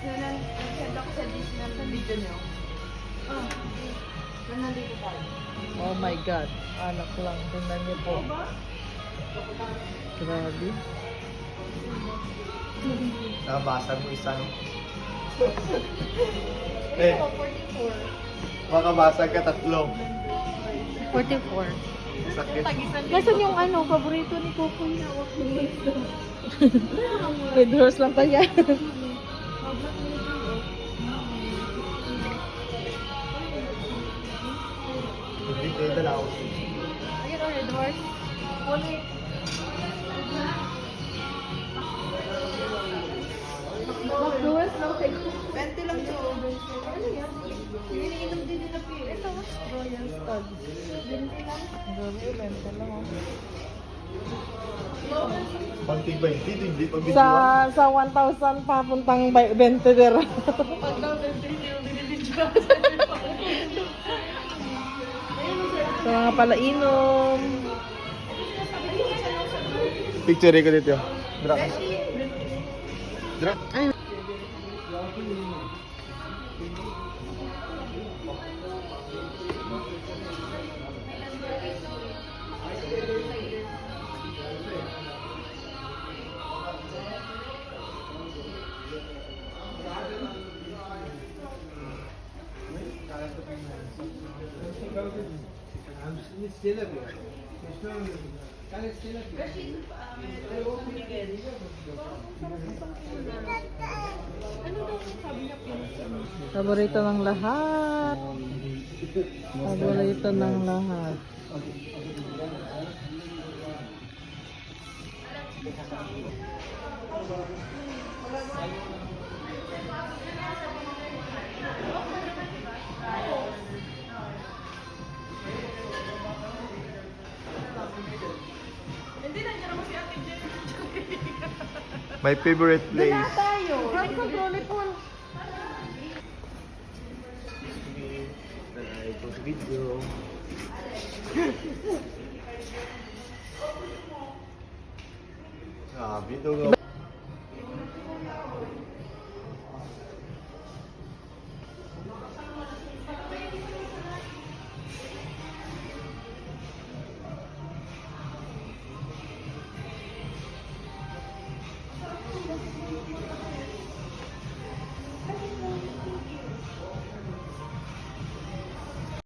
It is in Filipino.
Nag-send ako sa Disney ng video niyo. Ah. Na nandito tayo. Oh my God. Anak lang. Tingnan niyo po. Grabe. Nabasag mo isa, no? eh, 44. makabasag ka tatlo. 44. Sakit. Nasaan yung ano, paborito ni Kukoy? Red horse lang pa yan. Hindi kayo dalaw. Ayun, oh, red horse. Wala. Mag-duwas lang kayo. 20 lang ito. Ano yan? Iniinom din nila. Ito, Royal Stud. 20 lang. Grabe, lang oh. Panting 20, hindi pa Sa sa 1,000 papuntang by- 20 der. Pag daw 20 yung binibidyo. sa mga palainom. Picture ko dito. Dra. Dra. Ay. Paborito ng lahat. Paborito ng lahat. My favorite place. tayo. Video. Grabe ito.